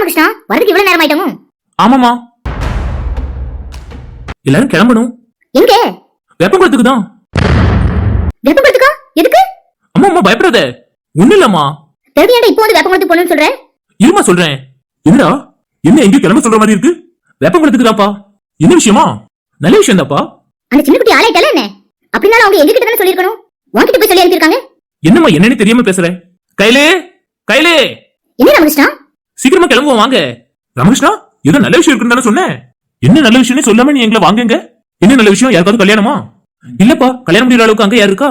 ராமகிருஷ்ணா வரதுக்கு இவ்வளவு நேரம் ஆயிட்டமோ ஆமாமா எல்லாரும் கிளம்பணும். எங்க? வெப்பங்குளத்துக்கு? தான் வெப்பப்படுத்துக்கா எதுக்கு? அம்மா அம்மா பயப்படாத. ஒண்ணு இல்லம்மா. பிறகு ஏன்டா இப்போ வந்து வெப்பப்படுத்து போகணும்னு சொல்ற? இருமா சொல்றேன். என்னடா? என்ன எங்க கிளம்ப சொல்ற மாதிரி இருக்கு? வெப்பங்குளத்துக்கு தாப்பா என்ன விஷயமா? நல்ல விஷயம் தாப்பா அந்த சின்ன குட்டி ஆளாயிட்டால என்ன? அப்படின்னாலும் அவங்க எங்க கிட்ட தானே சொல்லிருக்கணும் உன்கிட்ட போய் சொல்லி அனுப்பியிருக்காங்க என்னம்மா என்னன்னு தெரியாம பேசுற? கையிலே கையிலே என்ன ராமகிருஷ்ணா சீக்கிரமா கிளம்புவோம் வாங்க. ராமகிருஷ்ணா ஏதோ நல்ல விஷயம் இருக்குன்னு தானே சொன்னேன். என்ன நல்ல விஷயம்னு சொல்லாம நீ எங்களை வாங்குங்க என்ன நல்ல விஷயம் யாருக்காவது கல்யாணமா? இல்லப்பா கல்யாணம் முடிகிற அளவுக்கு அங்க யாரு இருக்கா?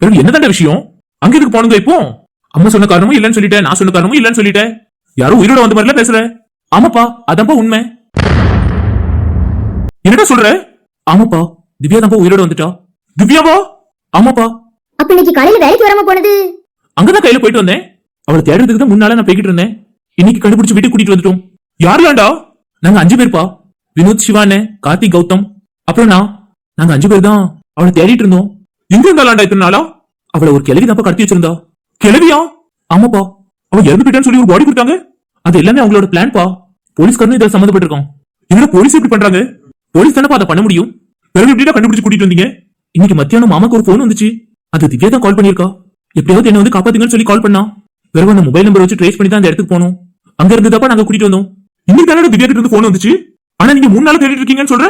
பிறகு என்ன விஷயம்? அங்க எதுக்கு போனுங்க இப்போ? அம்மா சொன்ன காரணமும் இல்லன்னு சொல்லிட்டேன் நான் சொன்ன காரணமும் இல்லன்னு சொல்லிட்டேன். யாரும் உயிரோட வந்த மாதிரில பேசுற. ஆமாப்பா அதான்ப்பா உண்மை. என்னடா சொல்ற? ஆமாப்பா திவ்யா தான்ப்பா உயிரோட வந்துட்டா. திவ்யாவா? ஆமாப்பா. அப்ப இன்னைக்கு காலையில வேலைக்கு வராம போனது? அங்கதான் கையில போயிட்டு வந்தேன். அவளை தேடுறதுக்கு தான் முன்னால நான் போய்கிட்டு இருந்தேன். இன்னைக்கு கண்டுபிடிச்சு வீட்டுக்கு கூட்டிட்டு வந்துட்டோம். யாருலாண்டா நாங்க அஞ்சு பேர்ப்பா. வினோத் சிவானே கார்த்திக் கௌதம். அப்புறம் நான். நாங்க அஞ்சு பேர் தான். அவளை தேடிட்டு இருந்தோம். எங்க இருந்தாலாண்டா இத்தனை நாளா? அவளை ஒரு கிளவி தான்ப்பா கடத்தி வச்சிருந்தா. கிளவியா ஆமாப்பா. அவ இறந்து போயிட்டான்னு சொல்லி ஒரு பாடி கொடுத்தாங்க. அது எல்லாமே அவங்களோட பிளான்பா போலீஸ்காரனும் இதில் சம்மந்தப்பட்டிருக்கோம் என்னடா போலீஸ் இப்படி பண்றாங்க? போலீஸ் தானப்பா அதை பண்ண முடியும்? பிறகு எப்படிடா கண்டுபிடிச்சு கூட்டிட்டு வந்தீங்க? இன்னைக்கு மத்தியானம் மாமாக்கு ஒரு போன் வந்துச்சு. அது திவ்யா தான் கால் பண்ணிருக்கா எப்படியாவது என்ன வந்து காப்பாத்துங்கன்னு சொல்லி கால் பண்ணா. பிறகு அந்த மொபைல் நம்பர் வச்சு ட்ரேஸ் பண்ணி தான் அந்த இடத்துக்கு போனோம். அங்க இருந்ததப்பா நாங்க கூட்டிட்டு வந்தோம். இன்னைக்கு தானே திவ்யா கிட்ட இருந்து போன் வந்துச்சு? ஆனா நீங்க மூணு நாள் தேடிட்டு இருக்கீங்கன்னு சொல்ற?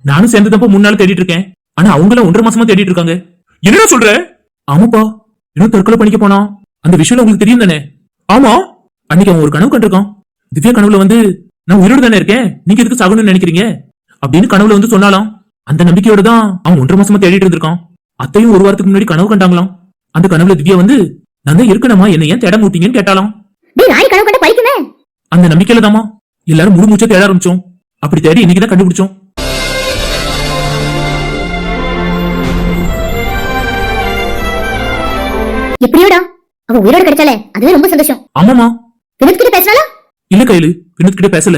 நானும் சேர்ந்ததப்பா மூணு நாள் தேடிட்டு இருக்கேன். ஆனா அவங்கள ஒன்றரை மாசமா தேடிட்டு இருக்காங்க. என்னடா சொல்ற? ஆமாப்பா. இன்னும் தற்கொலை பண்ணிக்க போனா. அந்த விஷயம் உங்களுக்கு தெரியும் தானே ஆமா. அன்னைக்கு அவன் ஒரு கனவு கண்டிருக்கான். திவ்யா கனவுல வந்து நான் உயிரோடு தானே இருக்கேன். நீங்க எதுக்கு சாகணும்னு நினைக்கிறீங்க? அப்படின்னு கனவுல வந்து சொன்னாலாம். அந்த நம்பிக்கையோட தான் அவன் ஒன்றரை மாசமா தேடிட்டு இருந்திருக்கான். அத்தையும் ஒரு வாரத்துக்கு முன்னாடி கனவு கண்டாங்களாம். அந்த கனவுல திவ்யா வந்து நான் தான் இருக்கணுமா? என்ன ஏன் தேட மூட்டிங்கன்னு கேட்டாலாம். டேய் நாய் கனவு கண்ட பழிக்குமே. அந்த நம்பிக்கையில தாமா எல்லாரும் முழு மூச்சா தேட ஆரம்பிச்சோம். அப்படி தேடி இன்னைக்கு தான் கண்டுபிடிச்சோம். எப்படியோடா? அவ உயிரோட கிடைச்சாலே அதுவே ரொம்ப சந்தோஷம். ஆமாமா வினோத் கிட்ட பேசினாலா இல்ல கையில வினோத் கிட்ட பேசல.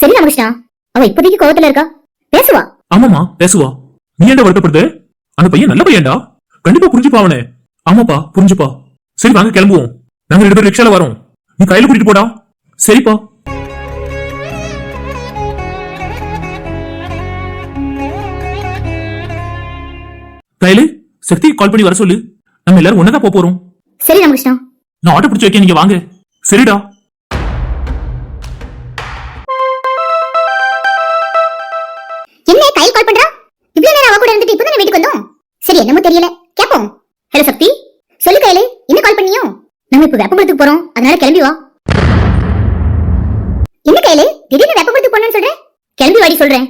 சரி ராமகிருஷ்ணா. அவ இப்போதைக்கு கோவத்துல இருக்கா? பேசுவா. ஆமாமா பேசுவா. நீ ஏன்டா வருத்தப்படுது? அந்த பையன் நல்ல பையன்டா. கண்டிப்பா புரிஞ்சுப்பா அவனே. ஆமாப்பா புரிஞ்சுப்பா. சரி வாங்க கிளம்புவோம். நாங்க ரெண்டு பேரும் ரிக்ஷால வரோம். நீ கையில கூட்டிட்டு போடா. சரிப்பா. கையில சக்தி கால் பண்ணி வர சொல்லு. நம்ம எல்லாரும் ஒன்னதான் போக போறோம். சரி ராமகிருஷ்ணா. நான் ஆட்டோ பிடிச்சு வைக்க நீங்க வாங்க. சரிடா. என்ன கையில் கால் பண்றா? இவ்வளவு நேரம் அவ கூட இருந்துட்டு இப்போ தானே வீட்டுக்கு வந்தோம்? சரி என்னமோ தெரியல. கேப்போம். ஹலோ சக்தி. சொல்லு கையில. என்ன கால் பண்ணியோ? நம்ம இப்ப வெப்பகுளத்துக்கு போறோம். அதனால கிளம்பி வா. என்ன கையில? திடீர்னு வெப்பகுளத்துக்கு போனோம்னு சொல்றேன் கிளம்பி வாடி சொல்றேன்.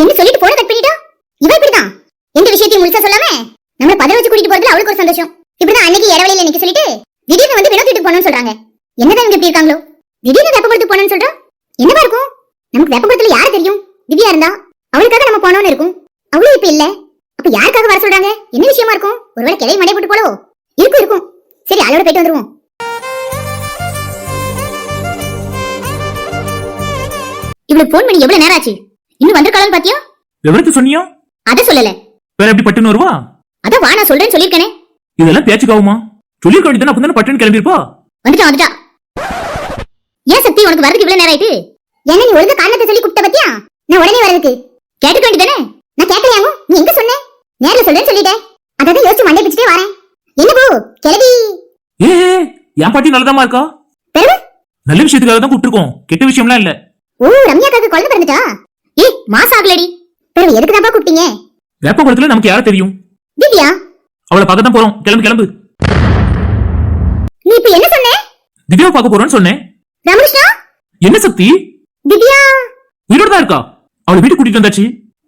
என்ன சொல்லிட்டு போன கட் பண்ணிட்டா? இவ இப்படிதான். எந்த விஷயத்தையும் முழுசா சொல்லாம நம்ம பதவி வச்சு கூட்டிட்டு போறதுல அவளுக்கு ஒரு சந்தோஷம். இப்படிதான் அன்னைக்கு இடவெளியில நிக்க சொல்லிட்டு திடீர்னு வந்து வினோத் வீட்டுக்கு போனோம்னு சொல்றாங்க. என்னதான் இங்க இப்படி இருக்காங்களோ? திடீர்னு வெப்பகுளத்துக்கு போனோம்னு சொல்றா? என்னவா இருக்கும்? நமக்கு வெப்பகுளத்துல யாரு தெரியும்? திவ்யா இருந்தா. அவளுக்காக நம்ம போனோம்னு இருக்கும். அவளும் இப்ப இல்ல. யாருக்காக வர சொல்றாங்க? என்ன விஷயமா இருக்கும்? ஒருவேளை கிளை மடை போட்டு போலவோ? இருக்கும் இருக்கும். சரி ஆளோட போயிட்டு வந்துருவோம். இவளுக்கு போன் பண்ணி எவ்வளவு நேரம் ஆச்சு? இன்னும் வந்திருக்காளான்னு பாத்தியா? விவரத்தை சொன்னியா? அத சொல்லல. வேற எப்படி பட்டுன்னு வருவா? அத வா நான் சொல்றேன்னு சொல்லிருக்கேனே இதெல்லாம் பேச்சுக்காவுமா? சொல்லிருக்க வேண்டியதானே அப்ப தானே பட்டுன்னு கிளம்பிருப்பா வந்துட்டா வந்துட்டா ஏன் சக்தி உனக்கு வரதுக்கு இவ்வளவு நேரம் ஆயிட்டு? என்ன நீ ஒழுங்கா காரணத்தை சொல்லி கூப்பிட்ட பத்தியா? நான் உடனே வரதுக்கு கேட்டுக்க வேண்டியதானே நான் கேட்கலையாங்க? நீ எங்க சொன்ன? நேர்ல சொல்றேன்னு சொல்லிட்டேன் அதான் யோசிச்சு மண்டை பிடிச்சிட்டே வரேன். என்ன போ? கிளவி ஏ ஏ, என் பாட்டி நல்லதாமா இருக்கா? நல்ல விஷயத்துக்காக தான் கூப்பிட்டுருக்கோம். கெட்ட விஷயம்லாம் இல்ல. ஓ ரம்யாக்காக்கு குழந்தை பிறந்துட்டா ஏய் மாசம் ஆகலடி. பெருமை எதுக்கு தான்ப்பா கூப்பிட்டீங்க? வேப்ப குளத்துல நமக்கு யார தெரியும்? திவ்யா. அவளை பார்க்க தான் போறோம். கிளம்பு கிளம்பு. நீ இப்ப என்ன சொன்ன? திவ்யாவை பார்க்க போறோம்னு சொன்னேன். ராமகிருஷ்ணா என்ன சக்தி? திவ்யா. உயிரோட தான் இருக்கா? அவளை வீட்டுக்கு கூட்டிட்டு வந்தாச்சு.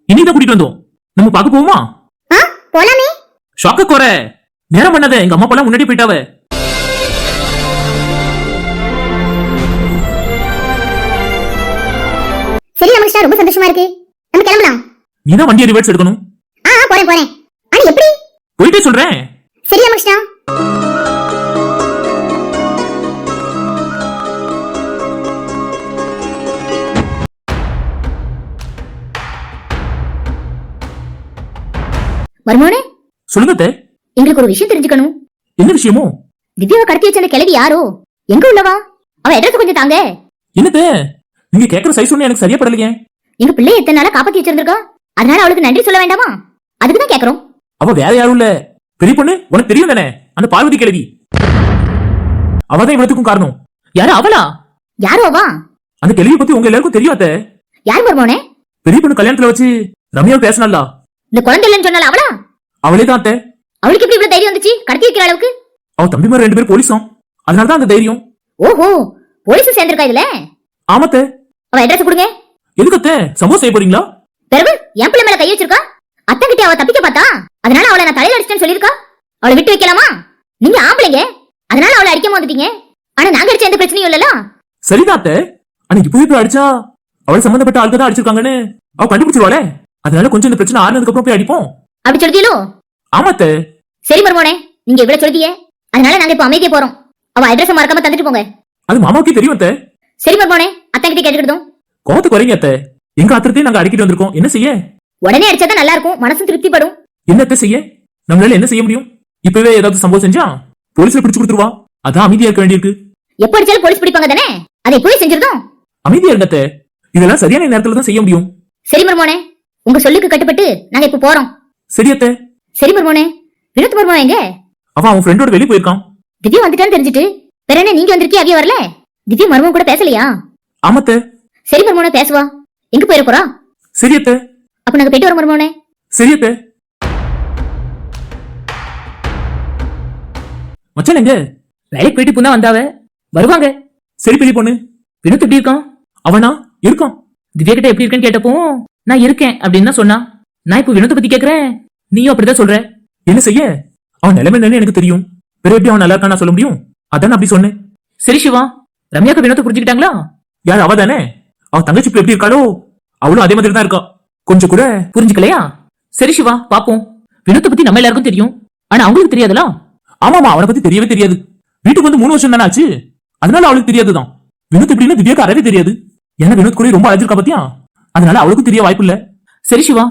இன்னைக்கு தான் கூட்டிட்டு வந்தோம். நம்ம பார்க்க போவோமா? போலாமே? ஷாக்க குறை. நேரம் பண்ணாத எங்க அம்மா அப்பா முன்னாடி போயிட்டாவ. சரி ராமகிருஷ்ணா ரொம்ப சந்தோஷமா இருக்கு. நம்ம கிளம்பலாம். நீ தான் வண்டியை ரிவர்ஸ் எடுக்கணும். ஆ போறேன் போறேன். ஆனா எப்படி? போயிட்டே சொல்றேன். சரி ராமகிருஷ்ணா மருமோனே சொல்லுங்க. எங்களுக்கு ஒரு விஷயம் தெரிஞ்சுக்கணும். என்ன விஷயமோ? திவ்யாவை கடத்தி வச்ச அந்த கிழவி யாரோ? எங்க உள்ளவா? அவ அட்ரஸ் கொஞ்சம் தாங்க. என்னத்த நீங்க கேக்குற சைஸ் ஒண்ணு எனக்கு சரியா படலையே. எங்க பிள்ளை எத்தனை நாளா காப்பாத்தி வச்சிருந்திருக்கா? அதனால அவளுக்கு நன்றி சொல்ல வேண்டாமா? அதுக்கு தான் கேக்குறோம். அவ வேற யாரும் இல்ல. பெரிய பொண்ணு உனக்கு தெரியும் தானே? அந்த பார்வதி கிழவி. அவதான் இவ்வளவுக்கும் காரணம். யாரு அவளா? யாரோ அவா? அந்த கிழவியை பத்தி உங்க எல்லாருக்கும் தெரியும் அத்தை. யார் மருமோனே? பெரிய பொண்ணு கல்யாணத்துல வச்சு ரம்யா பேசினல்லா இந்த குழந்தை இல்லைன்னு சொன்னால அவளா? அவளே தான் அத்தை. அவளுக்கு எப்படி இவ்வளவு தைரியம் வந்துச்சு? கடத்தி வைக்கிற அளவுக்கு? அவ தம்பி மாதிரி ரெண்டு பேரும் போலீஸும். அதனாலதான் அந்த தைரியம். ஓஹோ போலீஸ் சேர்ந்திருக்கா இதுல? ஆமத்த அவ அட்ரஸ் கொடுங்க. எதுக்கு அத்தை? சம்பவம் செய்ய போறீங்களா? பிறகு என் பிள்ளை மேல கை வச்சிருக்கா? அத்தன் கிட்ட அவ தப்பிக்க பார்த்தா? அதனால அவளை நான் தலையில அடிச்சேன்னு சொல்லிருக்கா அவளை விட்டு வைக்கலாமா? நீங்க ஆம்பளைங்க. அதனால அவளை அடிக்காம வந்துட்டீங்க. ஆனா நாங்க அடிச்ச எந்த பிரச்சனையும் இல்லல சரிதான் அத்தை. அன்னைக்கு போய் அடிச்சா அவள் சம்பந்தப்பட்ட ஆளுக்கு தான் அடிச்சிருக்காங்கன்னு அவ கண்டுபிடிச்சிருவாளே. அதனால கொஞ்சம் இந்த பிரச்சனை ஆறுனதுக்கு அப்புறம் போய் அடிப்போம். அப்படி சொல்லிட்டீங்களோ ஆமாத்த சரி மருமோனே நீங்க இவ்வளவு சொல்லிட்டீங்க அதனால நாங்க இப்ப அமைதியா போறோம். அவ அட்ரஸ் மறக்காம தந்துட்டு போங்க. அது மாமாவுக்கே தெரியும் அத்தை. சரி மருமோனே அத்தன் கிட்ட கேட்டுக்கிட்டோம் கோவத்துக்கு குறைங்க அத்தை. எங்க அத்திரத்தையும் நாங்க அடிக்கிட்டு வந்திருக்கோம். என்ன செய்ய? உடனே அடிச்சாதான் நல்லா இருக்கும் மனசும் திருப்திப்படும். என்ன அத்தை செய்ய? நம்மளால என்ன செய்ய முடியும்? இப்பவே ஏதாவது சம்பவம் செஞ்சா? போலீஸ்ல பிடிச்சு கொடுத்துருவா. அதான் அமைதியா இருக்க வேண்டியிருக்கு. எப்ப அடிச்சாலும் போலீஸ் பிடிப்பாங்க தானே? அதை போய் செஞ்சிருந்தோம் அமைதியா இருங்க அத்தை. இதெல்லாம் சரியான நேரத்துல தான் செய்ய முடியும். சரி மருமோனே உங்க சொல்லுக்கு கட்டுப்பட்டு நாங்க இப்ப போறோம். சரி அத்தை. சரி மருமோனே வினோத் மருமோனே எங்க? அவன் அவன் ஃப்ரெண்டோட வெளியே போயிருக்கான். திவ்யா வந்துட்டான்னு தெரிஞ்சுட்டு வேற என்ன நீங்க வந்திருக்கீ அவிய வரல? திவ்யா மருமன் கூட பேசலையா? ஆமாத்த சரி மருமோனே பேசுவா. எங்க போயிட போறா? சரி அத்தை. அப்ப நாங்க போயிட்டு வரோம் மருமோனே. சரி அத்தை. மச்சான் எங்க? வேலைக்கு போயிட்டு புண்ணா வந்தாவ? வருவாங்க. சரி பெரிய பொண்ணு. வினோத் எப்படி இருக்கான்? அவனா? இருக்கான். திவ்யா கிட்ட எப்படி இருக்கேன்னு கேட்டப்போ நான் இருக்கேன் அப்படின்னு தான் சொன்னான் நான் இப்போ வினோத்தை பத்தி கேக்குறேன். நீயும் அப்படிதான் சொல்ற. என்ன செய்ய? அவன் நிலைமை என்னன்னு எனக்கு தெரியும். பிற எப்படி அவன் நல்லா இருக்கான்னு நான் சொல்ல முடியும்? அதான் அப்படி சொன்னேன். சரி சிவா. ரம்யாக்கு வினோத்தை புரிஞ்சுக்கிட்டாங்களா? யார் அவ தானே? அவ தங்கச்சி இப்ப எப்படி இருக்காளோ? அவளும் அதே மாதிரி தான் இருக்கா. கொஞ்சம் கூட புரிஞ்சுக்கலையா? சரி சிவா பாப்போம். வினோத்தை பத்தி நம்ம எல்லாருக்கும் தெரியும். ஆனா அவங்களுக்கு தெரியாதுல? ஆமாமா அவனை பத்தி தெரியவே தெரியாது. வீட்டுக்கு வந்து மூணு வருஷம் தானே ஆச்சு? அதனால அவளுக்கு தெரியாதுதான். வினோத் எப்படின்னு திவ்யாக்கு அறவே தெரியாது. ஏன்னா வினோத் கூட ரொம்ப அழைச்சிருக்கா பாத்தியா? அதனால அவளுக்கும் தெரிய வாய்ப்பு இல்ல சரி சிவா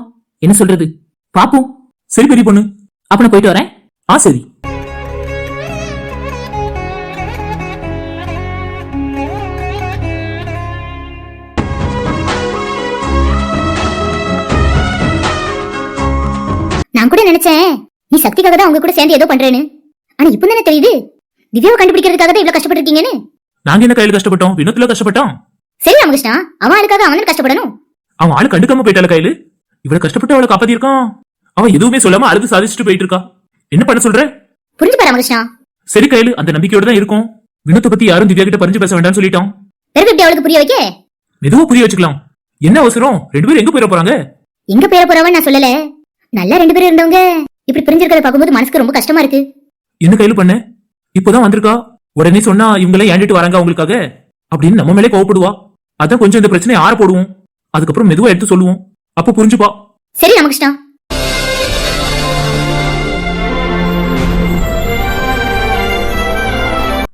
என்ன சொல்றது? பாப்போம். சரி பெரிய பொண்ணு. அப்ப நான் போயிட்டு வரேன். ஆ சரி. நான் கூட நினைச்சேன் நீ சக்திக்காக தான் அவங்க கூட சேர்ந்து ஏதோ பண்றேன்னு. ஆனா இப்ப தானே தெரியுது? திவ்யாவை கண்டுபிடிக்கிறதுக்காக தான் இவ்வளவு கஷ்டப்பட்டிருக்கீங்கன்னு. நாங்க என்ன கையில கஷ்டப்பட்டோம்? வினோத்ல கஷ்டப்பட்டோம்? சரி ராமகிருஷ்ணா அவன் ஆளுக்காக அவன் கஷ்டப்படணும். அவன் ஆளு கண்டுக்காம போயிட்டால கையில? இவ்வளவு கஷ்டப்பட்டு அவளை காப்பாத்திருக்கான் அவன் எதுவுமே சொல்லாம அழுது சாதிச்சுட்டு போயிட்டு இருக்கா என்ன பண்ண சொல்ற? புரிஞ்சுப்பா ராமகிருஷ்ணா சரி கையில அந்த நம்பிக்கையோட தான் இருக்கும். வினோத்தை பத்தி யாரும் திவ்யா கிட்ட பறிஞ்சு பேச வேண்டாம்னு சொல்லிட்டோம் பிறகு எப்படி அவளுக்கு புரிய வைக்க? மெதுவா புரிய வச்சுக்கலாம். என்ன அவசரம்? ரெண்டு பேரும் எங்க போயிட போறாங்க? எங்க பேர போறவன்னு நான் சொல்லல. நல்லா ரெண்டு பேரும் இருந்தவங்க. இப்படி பிரிஞ்சிருக்கிறத பார்க்கும்போது மனசுக்கு ரொம்ப கஷ்டமா இருக்கு. என்ன கையில பண்ண? இப்போதான் வந்திருக்கா. உடனே சொன்னா இவங்க எல்லாம் ஏண்டிட்டு வராங்க அவங்களுக்காக. அப்படின்னு நம்ம மேலே கோவப்படுவா. அதான் கொஞ்சம் இந்த பிரச்சனையை ஆற போடுவோம். அதுக்கப்புறம் மெதுவா எடுத்து சொல்லுவோம். அப்ப புரிஞ்சுப்பா. சரி ராமகிருஷ்ணா.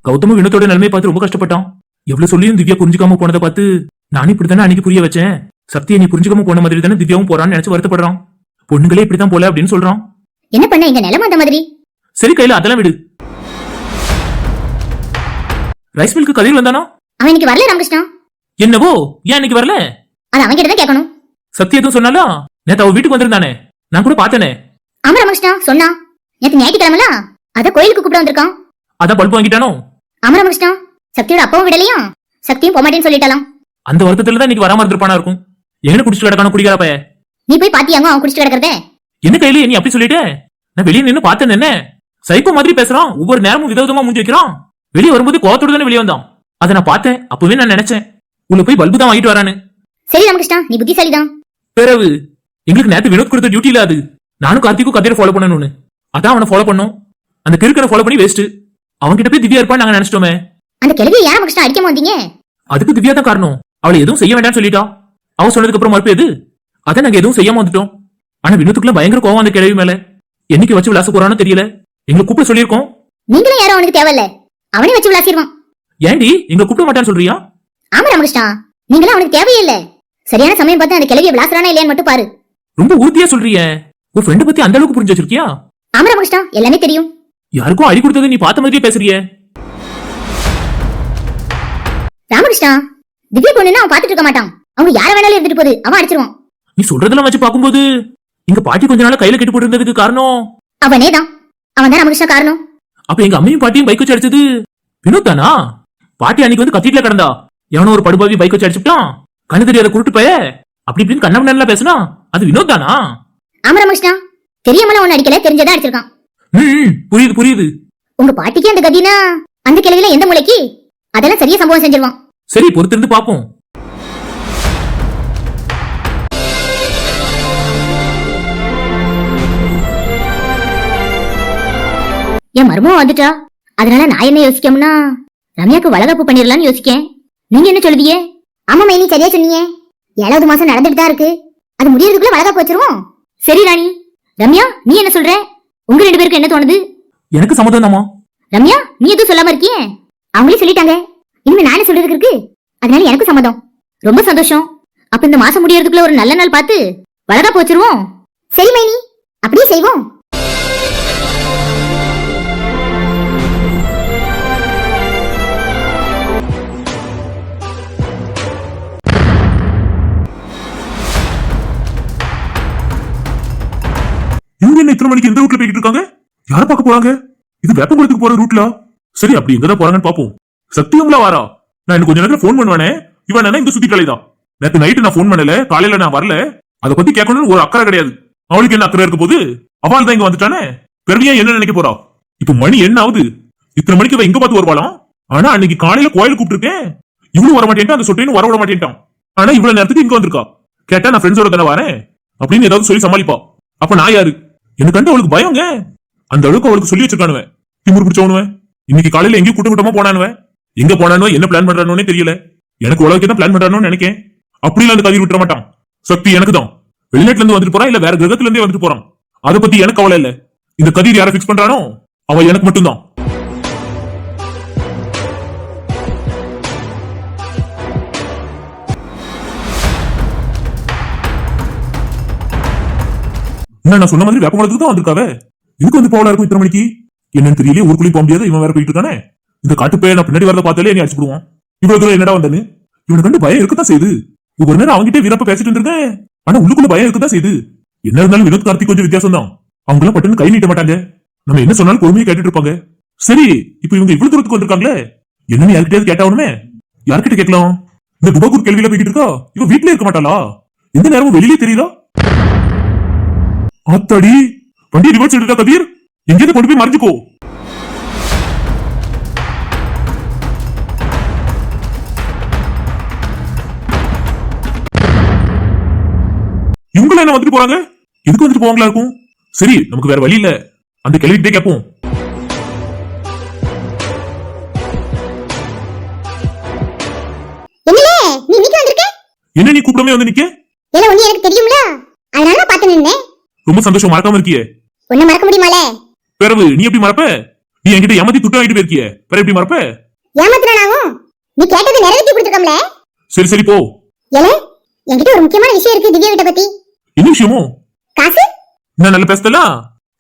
கௌதமும் வினோத்தோட நிலைமையை பார்த்து ரொம்ப கஷ்டப்பட்டான். எவ்வளவு சொல்லியும் திவ்யா புரிஞ்சுக்காம போனதை பார்த்து நானும் இப்படித்தானே அன்னைக்கு புரிய வச்சேன். சக்தியை நீ புரிஞ்சுக்காம போன மாதிரி தானே திவ்யாவும் போறான்னு நினைச்சு வருத்தப்படுறான். பொண்ணுங்களே இப்படித்தான் போல அப்படின்னு சொல்றான். என்ன பண்ண எங்க நிலைமை அந்த மாதிரி? சரி கையில அதெல்லாம் விடு. ரைஸ் மில்க்கு கதையில் வந்தானா? அவன் இன்னைக்கு வரல ராமகிருஷ்ணா. என்னவோ? ஏன் இன்னைக்கு வரல? அது அவங்க தான் கேட்கணும். சத்யா எதுவும் சொன்னாலா நேத்து அவ வீட்டுக்கு வந்திருந்தானே. நான் கூட பார்த்தேனே. ஆமா ராமகிருஷ்ணா சொன்னா. நேத்து ஞாயிற்றுக்கிழமல அத கோயிலுக்கு கூப்பிட வந்திருக்கான். அதான் பல்பு வாங்கிட்டானோ? ஆமா ராமகிருஷ்ணா சக்தியோட அப்பாவும் விடலையா சக்தியும் போமாட்டேன்னு சொல்லிட்டாலாம் அந்த வருத்தத்துல தான் இன்னைக்கு வராம இருந்திருப்பானா இருக்கும். எங்க குடிச்சிட்டு கிடக்கான குடிக்காத பைய நீ போய் பாத்தியாங்க அவன் குடிச்சிட்டு கிடக்கிறத? என்ன கையில நீ அப்படி சொல்லிட்ட? நான் வெளியே நின்னு பார்த்தேன் என்ன? சைக்கோ மாதிரி பேசுறான் ஒவ்வொரு நேரமும் விதவிதமா மூஞ்சி வைக்கிறான். வெளியே வரும்போது கோவத்தோட தானே வெளியே வந்தான். அதை நான் பார்த்தேன் அப்பவே நான் நினைச்சேன். உள்ள போய் பல்பு தான் வாங்கிட்டு வரானு சரி ராமகிருஷ்ணா நீ புத்திசாலிதான். பிறகு எங்களுக்கு நேத்து வினோத் கொடுத்த டியூட்டி இல்ல அது. நானும் கார்த்திக்கும் கதையை ஃபாலோ பண்ணணும்னு. அதான் அவனை ஃபாலோ பண்ணோம். அந்த கிறுக்கனை ஃபாலோ பண்ணி வேஸ்ட் அவன்கிட்ட போய் திவ்யா இருப்பான்னு நாங்க நினைச்சிட்டோமே. அந்த கிழவியை ஏன் ராமகிருஷ்ணா அடிக்காம வந்தீங்க? அதுக்கு திவ்யா தான் காரணம். அவளை எதுவும் செய்ய வேண்டாம்னு சொல்லிட்டா. அவ சொன்னதுக்கு அப்புறம் மறுப்பு எது? அதான் நாங்க எதுவும் செய்யாம வந்துட்டோம். ஆனா வினோத்துக்குள்ள பயங்கர கோவம் அந்த கிழவி மேல. என்னைக்கு வச்சு விளாச போறான்னு தெரியல. எங்களை கூப்பிட சொல்லியிருக்கோம். நீங்களும் யாரும் அவனுக்கு தேவையில்ல. அவனே வச்சு விளாசிடுவான் ஏண்டி எங்களை கூப்பிட மாட்டான்னு சொல்றியா? ஆமா ராமகிருஷ்ணா நீங்களும் அவனுக்கு தேவையே இல்ல. சரியான சமயம் பார்த்து அந்த கிழவியை விளாசுறானா இல்லையான்னு மட்டும் பாரு. ரொம்ப உறுதியா சொல்றியே உன் ஃப்ரெண்ட் பத்தி அந்த அளவுக்கு புரிஞ்சு வச்சிருக்கியா? ஆமா ராமகிருஷ்ணா எல்லாமே தெரியும். யாருக்கும் அடி கொடுத்தது நீ பார்த்த மாதிரியே பேசுறியே. ராமகிருஷ்ணா திவ்யா பொண்ணுன்னா அவன் பாத்துட்டு இருக்க மாட்டான். அவங்க யார வேணாலும் இருந்துட்டு போகுது அவன் அடிச்சிருவான். நீ சொல்றதெல்லாம் வச்சு பார்க்கும்போது எங்க பாட்டி கொஞ்ச நாளா கையில கட்டி போட்டிருந்ததுக்கு காரணம்? அவனே தான். அவன் தான் ராமகிருஷ்ணா காரணம். அப்ப எங்க அம்மையும் பாட்டியும் பைக் வச்சு அடிச்சது வினோத் தானா? பாட்டி அன்னைக்கு வந்து கத்திட்டுல கிடந்தா. எவனோ ஒரு படுபாவி பைக் வச்சு அடிச்சுட்டான். கண்ணு தெரியாத குருட்டு பய? அப்படி இப்படின்னு கண்ணம் பேசுனா அது வினோத் தானா? ஆமா ராமகிருஷ்ணா தெரியாமலாம் அவன் அடிக்கல தெரிஞ்சதா அடிச்சிருக்கான். ம் புரியுது புரியுது. உங்க பாட்டிக்கு அந்த கதினா அந்த கிழவில எந்த மூளைக்கு? அதெல்லாம் சரியா சம்பவம் செஞ்சிருவான். சரி பொறுத்திருந்து பாப்போம். என் மருமம் வந்துட்டா. அதனால நான் என்ன யோசிக்கோம்னா ரம்யாக்கு வளகாப்பு பண்ணிடலாம்னு யோசிக்கேன். நீங்க என்ன சொல்லுதியே ஆமா மைனி சரியா சொன்னீங்க. ஏழாவது மாசம் நடந்துட்டு தான் இருக்கு. அது முடியறதுக்குள்ள வளகாப்பு வச்சிருவோம். சரி ராணி. ரம்யா நீ என்ன சொல்ற? உங்க ரெண்டு பேருக்கு என்ன தோணுது? எனக்கு சம்மதம் தாமா ரம்யா நீ எதுவும் சொல்லாம இருக்கியே? அவங்களே சொல்லிட்டாங்க. இனிமே நானே சொல்றதுக்கு இருக்கு. அதனால எனக்கு சம்மதம். ரொம்ப சந்தோஷம். அப்ப இந்த மாசம் முடியறதுக்குள்ள ஒரு நல்ல நாள் பார்த்து வளகாப்பு வச்சிருவோம். சரி மைனி. அப்படியே செய்வோம். இவங்க என்ன இத்தனை மணிக்கு எந்த ரூட்ல போய்கிட்டு இருக்காங்க? யார பார்க்க போறாங்க? இது வேப்பங்குளத்துக்கு போற ரூட்ல சரி அப்படி எங்கதான் போறாங்கன்னு பாப்போம். சத்தியம்ல வாரா. நான் இன்னும் கொஞ்ச நேரத்துல ஃபோன் பண்ணுவானே. இவன் என்ன இந்த சுத்தி கலைதான் நேத்து நைட்டு நான் ஃபோன் பண்ணல காலையில நான் வரல. அதை பத்தி கேட்கணும்னு ஒரு அக்கறை கிடையாது. அவளுக்கு என்ன அக்கறை இருக்க போது அவள் தான் இங்க வந்துட்டானே? பெருமையா என்ன நினைக்க போறா? இப்ப மணி என்ன ஆகுது? இத்தனை மணிக்கு இவன் எங்க பார்த்து வருவாளாம் ஆனா அன்னைக்கு காலையில கோயில் கூப்பிட்டுருக்கேன். இவனும் வர மாட்டேன்ட்டான் அந்த சொட்டையும் வர விட மாட்டேன்ட்டான். ஆனா இவ்வளவு நேரத்துக்கு இங்க வந்திருக்கா. கேட்டா நான் ஃப்ரெண்ட்ஸோட தானே வரேன். அப்படின்னு ஏதாவது சொல்லி சமாளிப்பா. அப்ப நான் யாரு? எனக்கு கண்டு அவளுக்கு பயங்க. அந்த அளவுக்கு அவளுக்கு சொல்லி வச்சிருக்கானுவன் திமுரு பிடிச்சவனுவன் இன்னைக்கு காலையில எங்கேயும் கூட்டம் கூட்டமா போனானுவன் எங்க போனானோ என்ன பிளான் பண்றானோனே தெரியல. எனக்கு உலகத்தை தான் பிளான் பண்றானோன்னு நினைக்கேன். அப்படிலாம் அந்த கதிர் விட்டுற மாட்டான். சக்தி எனக்கு தான். வெளிநாட்டுல இருந்து வந்துட்டு போறான் இல்ல வேற கிரகத்துல இருந்தே வந்துட்டு போறான். அதை பத்தி எனக்கு கவலை இல்ல. இந்த கதிர் யாரை பிக்ஸ் பண்றானோ? அவன் எனக்கு மட்டும்தான். என்ன நான் சொன்ன மாதிரி வேப்பமரத்துக்கு தான் வந்திருக்காவே? இதுக்கு வந்து போகல இருக்கும் இத்தனை மணிக்கு? என்னன்னு தெரியல ஊருக்குள்ளே போக முடியாது இவன் வேற போயிட்டு இருக்கானே. இந்த காட்டுப்பைய நான் பின்னாடி வரத பார்த்தாலே என்ன அடிச்சுடுவான். இவ்வளவு தூரம் என்னடா வந்தேன்னு? இவனை கண்டு பயம் இருக்கத்தான் செய்யுது. ஒரு நேரம் அவங்ககிட்ட வீரப்ப பேசிட்டு இருக்கேன் ஆனா உள்ளுக்குள்ள பயம் இருக்கத்தான் செய்யுது. என்ன இருந்தாலும் வினோத் கார்த்திக் கொஞ்சம் வித்தியாசம் தான் அவங்க எல்லாம் பட்டுன்னு கை நீட்ட மாட்டாங்க. நம்ம என்ன சொன்னாலும் பொறுமையை கேட்டுட்டு இருப்பாங்க. சரி இப்ப இவங்க இவ்வளவு தூரத்துக்கு வந்திருக்காங்களே? என்னன்னு யார்கிட்டயாவது கேட்டாவணுமே யார்கிட்ட கேட்கலாம்? இந்த துபாக்கூர் கேள்வியில போய்கிட்டு இருக்கா? இவ வீட்லயே இருக்க மாட்டாளா? எந்த நேரமும் வெளியிலே தெரியல? ஆத்தாடி வண்டி ரிவர்ஸ் எடுக்கா கபீர் எங்கேயாவது கொண்டு போய் மறைஞ்சுக்கோ. இவங்கள என்ன வந்துட்டு போறாங்க? எதுக்கு வந்துட்டு போவாங்களா இருக்கும்? சரி நமக்கு வேற வழி இல்ல. அந்த கேள்விக்கிட்டே கேட்போம். என்ன நீ கூப்பிடாம வந்து நிக்க? இல்ல ஒண்ணு எனக்கு தெரியும்ல? அதனால நான் பார்த்து நின்னேன் ரொம்ப சந்தோஷம் மறக்காம இருக்கியே. ஒண்ணு மறக்க முடியுமால? பிறகு நீ எப்படி மறப்ப? நீ என்கிட்ட ஏமாத்தி துட்டு வாங்கிட்டு போயிருக்கியே. பிற எப்படி மறப்ப? ஏமாத்தினானாகும் நீ கேட்டது நிறைவேற்றி கொடுத்துருக்கோம்ல? சரி சரி போ. ஏல என்கிட்ட ஒரு முக்கியமான விஷயம் இருக்கு திவ்யா வீட்டை பத்தி. என்ன விஷயமோ? காசு? என்ன நல்ல பேசல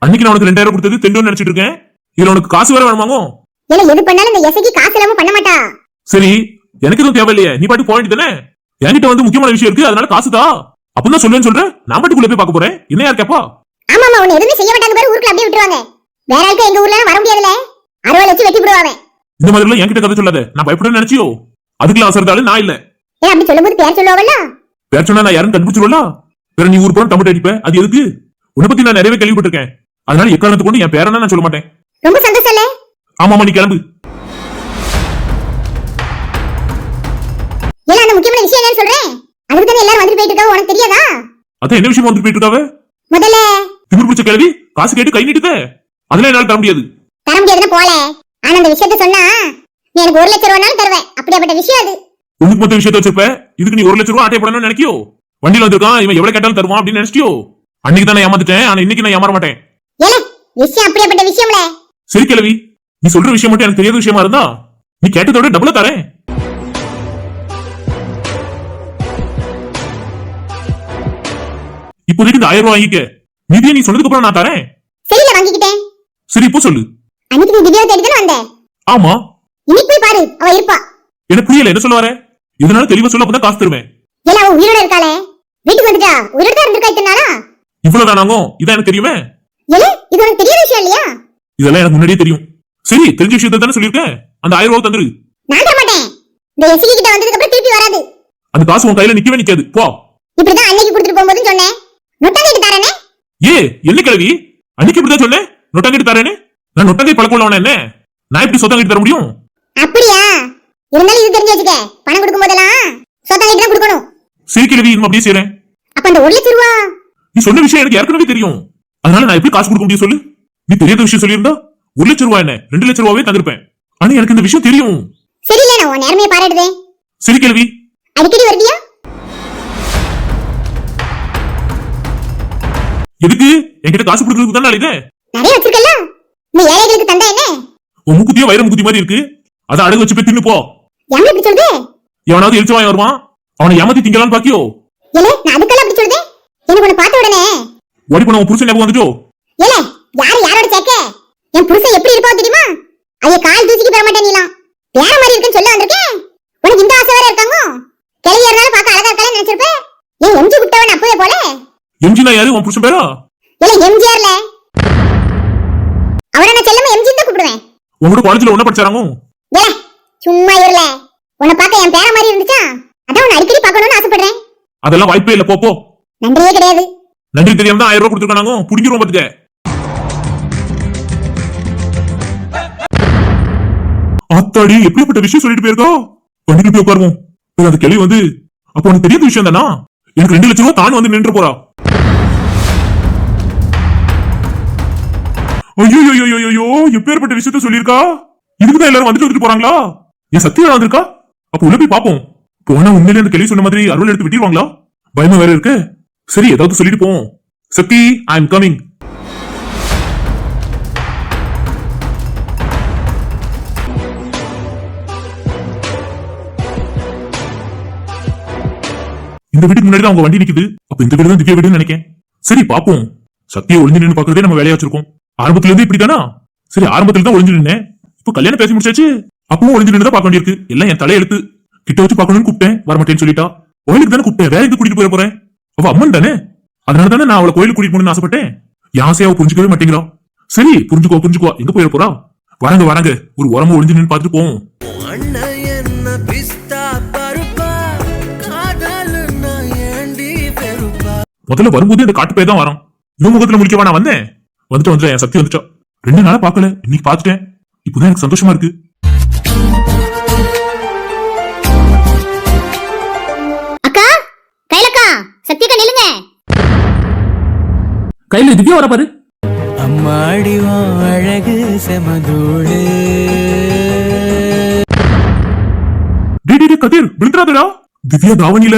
அன்னைக்கு நான் உனக்கு ரெண்டாயிரம் கொடுத்தது தெண்டுன்னு நினைச்சிட்டு இருக்கேன். இதுல உனக்கு காசு வேற வேணுமாங்கோ இல்ல எது பண்ணாலும் இந்த எசைக்கு காசு இல்லாம பண்ண மாட்டா. சரி எனக்கு எதுவும் தேவையில்லையே. நீ பாட்டு போயிட்டு தானே என்கிட்ட வந்து முக்கியமான விஷயம் இருக்கு அதனால காசு தான் அப்பதான் சொல்லுன்னு சொல்றேன். நான் பாட்டுக்குள்ள போய் பார்க்க போறேன். என்ன யார் கேப்பா? ஆமா ஆமா உன்னை எதுவுமே செய்ய மாட்டாங்க பாரு ஊருக்குள்ள அப்படியே விட்டுருவாங்க. வேற ஆளுக்கு எங்க ஊர்ல வர முடியாதுல அறுவாள் வச்சு வெட்டி விடுவாங்க இந்த மாதிரி எல்லாம் என்கிட்ட கதை சொல்லாத. நான் பயப்படுறேன்னு நினைச்சியோ? அதுக்கெல்லாம் அவசரத்தாலும் நான் இல்ல. ஏன் அப்படி சொல்லும்போது பேர் சொல்லுவாங்கல்ல பேர் சொன்னா நான் யாரும் கண்டுபிடிச்சிருவல வேற நீ ஊர் போன டமட்டு அடிப்ப. அது எதுக்கு? உன்னை பத்தி நான் நிறையவே கேள்விப்பட்டிருக்கேன். அதனால எக்காரணத்து கொண்டு என் பேரனா நான் சொல்ல மாட்டேன். ரொம்ப சந்தோஷம் இல்ல ஆமாமா நீ கிளம்பு. ஏன் அந்த முக்கியமான விஷயம் என்னன்னு சொல்றேன். அதுக்கு தானே எல்லாரும் வந்துட்டு போயிட்டு இருக்காங்க உனக்கு தெரியாதா? அதான் என்ன விஷயமா வந்து போயிட்டு இருக்காவ? முதல்ல திமிர் பிடிச்ச கேள்வி காசு கேட்டு கை நீட்டுதே? அதெல்லாம் என்னால தர முடியாது. தர முடியாதுன்னு போல. ஆனா அந்த விஷயத்த சொன்னா நீ எனக்கு ஒரு லட்சம் ரூபானாலும் தருவேன். அப்படியாப்பட்ட விஷயம் அது. உனக்கு மொத்த விஷயத்த வச்சிருப்ப? இதுக்கு நீ ஒரு லட்சம் ரூபா ஆட்டை போடணும்னு நினைக்கியோ? வண்டியில வந்திருக்கான் இவன் எவ்வளவு கேட்டாலும் தருவான் அப்படின்னு நினைச்சியோ அன்னைக்கு தான் நான் ஏமாந்துட்டேன் ஆனா இன்னைக்கு நான் ஏமாற மாட்டேன். ஏல விஷயம் அப்படியாப்பட்ட விஷயம்ல? சரி கிழவி நீ சொல்ற விஷயம் மட்டும் எனக்கு தெரியாத விஷயமா இருந்தா நீ கேட்டதோட டபுளா தரேன். இப்போதைக்கு இந்த ஆயிரம் ரூபாய் வாங்கிக்க. நிதியை நீ சொன்னதுக்கு அப்புறம் நான் தரேன். தெரியல வாங்கிக்கிட்டேன். சரி இப்போ சொல்லு. அன்னைக்கு நீ திவ்யாவை தேடி தானே வந்த? ஆமா. இன்னைக்கு போய் பாரு அவ இருப்பா. எனக்கு புரியல என்ன சொல்ல வர? இதனால தெளிவா சொல்ல அப்பதான் காசு தருவேன். ஏல அவ உயிரோட இருக்காளே. வீட்டுக்கு வந்துட்டா? உயிரோட தான் இருந்திருக்கா இத்தனை நாளா? இவ்வளவுதானாங்க இதான் எனக்கு தெரியுமே? ஏலே இது உனக்கு தெரியாத விஷயம் இல்லையா? இதெல்லாம் எனக்கு முன்னாடியே தெரியும். சரி தெரிஞ்ச விஷயத்தை தானே சொல்லியிருக்கேன். அந்த ஆயிரம் ரூபாய் தந்துரு. நான் தர மாட்டேன். இந்த எஸ்கி கிட்ட வந்ததுக்கு அப்புறம் திருப்பி வராது. அந்த காசு உன் கையில நிக்கவே நிக்காது. போ. இப்படிதான் அன்னைக்கு கொடுத்துட்டு போகும்போதும் சொன்னேன். நொட்டாங்க தரேனே ஏ என்ன கிழவி? அன்னைக்கு இப்படிதான் சொன்னேன் நொட்டாங்கிட்டு தரேன்னு நான் நொட்டாங்கை பழக்கம் என்ன? நான் எப்படி சொத்தங்கிட்டு தர முடியும்? அப்படியா? இருந்தாலும் இது தெரிஞ்சு வச்சுக்க. பணம் கொடுக்கும் போதெல்லாம் சொத்தாங்க தான் கொடுக்கணும். சரி கிழவி இன்னும் அப்படியே செய்றேன். அப்ப அந்த ஒரு லட்சம் ரூபா நீ சொன்ன விஷயம் எனக்கு ஏற்கனவே தெரியும். அதனால நான் எப்படி காசு கொடுக்க முடியும் சொல்லு? நீ தெரியாத விஷயம் சொல்லியிருந்தா ஒரு லட்சம் ரூபாய் என்ன? ரெண்டு லட்சம் ரூபாவே தந்திருப்பேன். ஆனா எனக்கு இந்த விஷயம் தெரியும். சரியில்ல நான் உன் நேர்மையை பாராட்டுதேன். சரி கிழவி. அடிக்கடி வருவியா எதுக்கு? என்கிட்ட காசு கொடுக்கறதுக்கு தானே அழைதே நிறைய வச்சிருக்கல இந்த ஏழைகளுக்கு தந்தா என்ன? உன் முக்குத்தியோ வைர முக்குத்தி மாதிரி இருக்கு. அதை அடகு வச்சு போய் தின்னு போ. இப்படி சொல்லுது? எவனாவது எழுச்சி வாங்கி வருவான். அவனை ஏமாத்தி திங்கலான்னு பாக்கியோ? ஏலே நான் அதுக்கெல்லாம் அப்படி சொல்லுதேன் எனக்கு உன்னை பார்த்த உடனே. ஓடி போன உன் புருஷன் ஞாபகம் வந்துட்டோ ஏலே யாரு யாரோட சேர்க்க என் புருஷன் எப்படி இருப்பான் தெரியுமா ஐய கால் தூசிக்கு பெற மாட்டேன் நீலாம் வேற மாதிரி இருக்குன்னு சொல்ல வந்திருக்கேன் உனக்கு இந்த ஆசை வேற இருக்காங்க கிளவியா இருந்தாலும் பார்க்க அழகா இருக்காளே நினைச்சிருப்பேன் ஏன் எம்ஜி குட்டவன் அப்பவே போல எம்ஜினா யாரு உன் புருஷன் பேரா? இல்ல எம்ஜிஆர்ல அவரை நான் செல்லமா எம்ஜி தான் கூப்பிடுவேன். உங்களோட காலேஜ்ல ஒண்ணு படிச்சாராங்க? ஏல சும்மா இருல. உன்னை பார்க்க என் பேர மாதிரி இருந்துச்சா? அதான் உன்னை அடிக்கடி பார்க்கணும்னு ஆசைப்படுறேன். அதெல்லாம் வாய்ப்பே இல்ல போ போ. நன்றியே கிடையாது. நன்றி தெரியாம தான் ஆயிரம் ரூபாய் கொடுத்துருக்காங்க புடிக்கிறோம் பாத்துக்க. ஆத்தாடி எப்படிப்பட்ட விஷயம் சொல்லிட்டு போயிருக்கா? வண்டிக்கு போய் உட்காருவோம். அந்த கிளவி வந்து அப்போ உனக்கு தெரியாத விஷயம் தானா? எனக்கு ரெண்டு லட்சம் ரூபாய் தான் வந்து நின்று போறா. ஐயோ எப்பேற்பட்ட விஷயத்த சொல்லியிருக்கா? இதுக்குதான் எல்லாரும் வந்துட்டு வந்துட்டு போறாங்களா? என் சத்தியம் வந்திருக்கா? அப்ப உள்ள போய் பாப்போம் போனா உண்மையிலே அந்த கேள்வி சொன்ன மாதிரி அருள் எடுத்து விட்டிருவாங்களா? பயமா வேற இருக்கு. சரி ஏதாவது சொல்லிட்டு போவோம். சக்தி ஐ எம் கமிங் இந்த வீட்டுக்கு முன்னாடி தான் உங்க வண்டி நிக்குது. அப்ப இந்த வீடு தான் திவ்யா வீடுன்னு நினைக்கேன். சரி பாப்போம் சக்தியை ஒளிஞ்சு நின்று பாக்குறதே நம்ம வேலையா வச்சிருக்கோம். ஆரம்பத்துல இருந்து இப்படிதானா சரி ஆரம்பத்துல தான் ஒளிஞ்சு நின்னேன். இப்போ கல்யாணம் பேசி முடிச்சாச்சு? அப்பவும் ஒளிஞ்சு நின்று பார்க்க வேண்டியிருக்கு. எல்லாம் என் தலையெழுத்து கிட்ட வச்சு பார்க்கணும்னு கூப்பிட்டேன். வரமாட்டேன்னு சொல்லிட்டா. கோயிலுக்கு தானே கூப்பிட்டேன். வேற எங்க கூட்டிட்டு போயிட போறேன்? அவ அம்மன் தானே? அதனால தானே நான் அவளை கோயிலுக்கு கூட்டிட்டு போகணும்னு ஆசைப்பட்டேன். அவ புரிஞ்சுக்கவே மாட்டேங்கிறா. சரி புரிஞ்சுக்கோ புரிஞ்சுக்கோ. எங்க போயிட போறா? வராங்க வராங்க. ஒரு உரமா ஒளிஞ்சு நின்று பார்த்துட்டு போவோம். முதல்ல வரும்போது இந்த காட்டு தான் வரான். இவன் முகத்துல முடிக்கவா நான் வந்தேன். வந்துட்டு வந்துட்டேன் என் சக்தி வந்துட்டா. ரெண்டு நாளா பார்க்கல இன்னைக்கு பார்த்துட்டேன். இப்போதான் எனக்கு சந்தோஷமா இருக்கு. அக்கா கைலக்கா சத்தியக்கா நில்லுங்க. கையில திவ்யா வர பாரு. அம்மாடி உன் அழகு செமதூடு டே டே, டே கதிர் விழுந்துடாதடா. திவ்யா தாவணியில.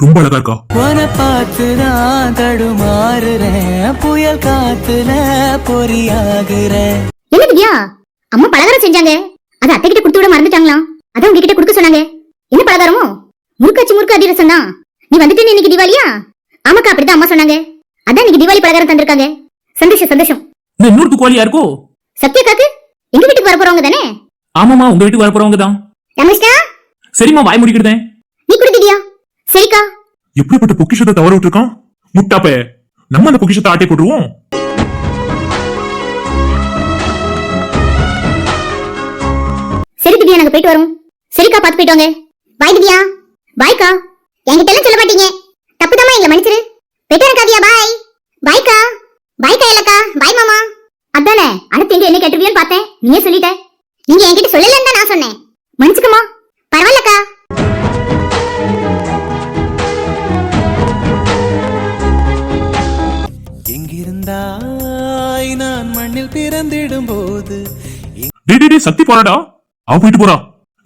ரொம்ப அழகா இருக்கா? உன பார்த்துதான் தடுமாறுறேன் புயல் காத்துல பொறியாகுறேன் என்ன திவ்யா அம்மா பலகாரம் செஞ்சாங்க. அது அத்தை கிட்ட கொடுத்து விட மறந்துட்டாங்களாம். அதான் உங்ககிட்ட கொடுக்க சொன்னாங்க. என்ன பலகாரமோ? முறுக்காச்சு முறுக்கு அதிரசம் தான் நீ வந்துட்டு இன்னைக்கு தீபாவளியா? ஆமாக்கா அப்படிதான் அம்மா சொன்னாங்க. அதான் இன்னைக்கு தீபாவளி பலகாரம் தந்திருக்காங்க. சந்தோஷம் சந்தோஷம். இந்த இன்னொரு கோழியா இருக்கோ? சத்யாக்காக்கு எங்க வீட்டுக்கு வர போறவங்க தானே? ஆமாமா உங்க வீட்டுக்கு வர போறவங்க தான். ரமேஷ்கா சரிம்மா வாய் முடிக்கிட்டேன் நீ குடுத்திட்டியா சரிக்கா. எப்படிப்பட்ட பொக்கிஷத்தை தவற விட்டுருக்கான்? முட்டாப்ப நம்ம அந்த பொக்கிஷத்தை ஆட்டை போட்டுருவோம். சரி திவ்யா நாங்க போயிட்டு வரோம். சரிக்கா பாத்து போயிட்டு வாங்க. பாய் திவ்யா. பாய்க்கா என்கிட்ட எல்லாம் சொல்ல மாட்டீங்க. தப்புதாம்மா எங்களை மன்னிச்சிரு. போயிட்டு வரேன் காவியா பாய் பாய்க்கா பாய்க்கா இல்லக்கா பாய் மாமா. அதானே அடுத்து எங்க என்ன கேட்டுருவியோன்னு பார்த்தேன். நீயே சொல்லிட்ட. நீங்க என்கிட்ட சொல்லலன்னு தான் நான் சொன்னேன். மன்னிச்சுக்கமா பரவாயில்லக்கா. டே டே டே சக்தி போறாடா. அவ போயிட்டு போறா.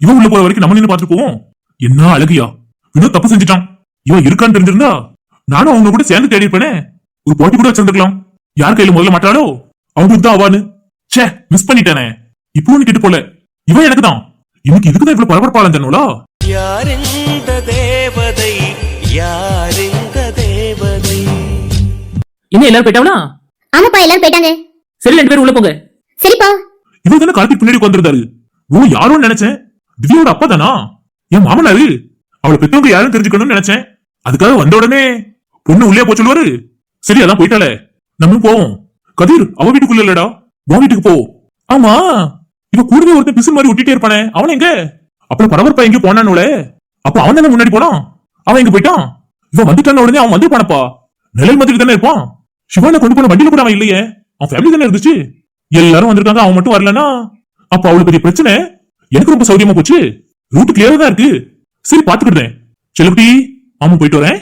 இவன் உள்ள போற வரைக்கும் நம்ம நின்று பார்த்துட்டு போவோம். என்ன அழகியா. இன்னும் தப்பு செஞ்சுட்டான். இவன் இருக்கான்னு தெரிஞ்சிருந்தா நானும் அவங்க கூட சேர்ந்து தேடி இருப்பேனே. ஒரு போட்டி கூட வச்சிருந்துக்கலாம் யார் கையில முதல்ல மாட்டாளோ? அவங்களுக்கு தான் அவான்னு ச்சே மிஸ் பண்ணிட்டேனே. இப்போ ஒண்ணு கிட்டு போல. இவன் எனக்கு தான். இன்னைக்கு இதுக்கு தான் இவ்வளவு பரபரப்பாளன் தன்னோலா யார் இந்த தேவதை? யார் இந்த தேவதை? என்ன எல்லாரும் போயிட்டாவளா ஆமாப்பா எல்லாரும் போயிட்டாங்க. சரி ரெண்டு பேரும் உள்ள போங்க. சரிப்பா. இவர் தானே கார்த்திக் பின்னாடி உட்காந்துருந்தாரு ஓ யாரோன்னு நினைச்சேன். திவ்யாவோட அப்பா தானா? என் மாமனாரு? அவளை பெத்தவங்க யாரும் தெரிஞ்சுக்கணும்னு நினைச்சேன். அதுக்காக வந்த உடனே பொண்ணு உள்ளே போ சொல்லுவாரு. சரி அதான் போயிட்டாளே. நம்மளும் போவோம். கதிர் அவ வீட்டுக்குள்ள இல்லடா. உன் வீட்டுக்கு போ. ஆமா. இவ கூடவே ஒருத்தன் பிசு மாதிரி விட்டுட்டே இருப்பானே. அவன் எங்க? அப்புறம் பரபரப்பா எங்க போனானுல அப்ப அவன் தானே முன்னாடி போனான்? அவன் எங்க போயிட்டான்? இவன் வந்துட்டான உடனே அவன் வந்து போனப்பா நிழல் மாதிரி தானே இருப்பான். சிவானை கொண்டு போன வண்டியில கூட அவன் இல்லையே. அவன் ஃபேமிலி தானே இருந்துச்சு? எல்லாரும் வந்திருக்காங்க அவன் மட்டும் வரலனா? அப்ப அவளுக்கு பெரிய பிரச்சனை. எனக்கு ரொம்ப சௌரியமா போச்சு. ரூட் கிளியரா தான் இருக்கு. சரி பாத்துக்கிட்டேன் செல்லுக்குட்டி மாமன் போயிட்டு வரேன்.